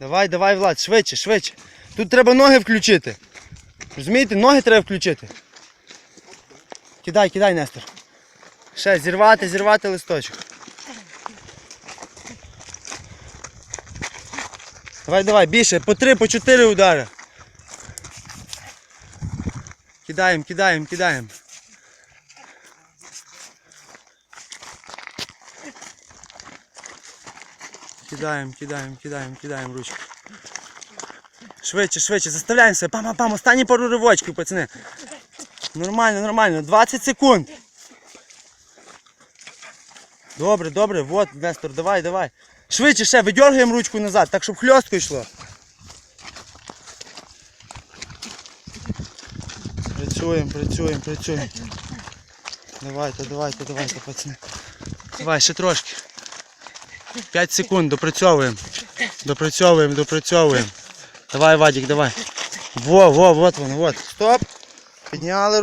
Давай, давай, Влад, швидше, швидше. Тут треба ноги включити. Розумієте, ноги треба включити. Кидай, кидай, Нестор. Ще зірвати, зірвати листочок. Давай, давай, більше, по три, по чотири удари. Кидаємо, кидаємо, кидаємо. Кидаємо, кидаємо, кидаємо, кидаємо ручку. Швидше, швидше, заставляємо себе. Пам, пам, пам, останні пару ривочків, пацани. Нормально, нормально. 20 секунд. Добре, добре, вот, Нестор, давай, давай. Швидше ще, видергаємо ручку назад, так щоб хльостко йшло. Працюємо, працюємо, працюємо. Давайте, давайте, давайте, пацани. Давай, ще трошки. 5 секунд, допрацьовуємо. Допрацьовуємо, допрацьовуємо. Давай, Вадик, давай. Во, во, вот воно, вот. Стоп. Підняли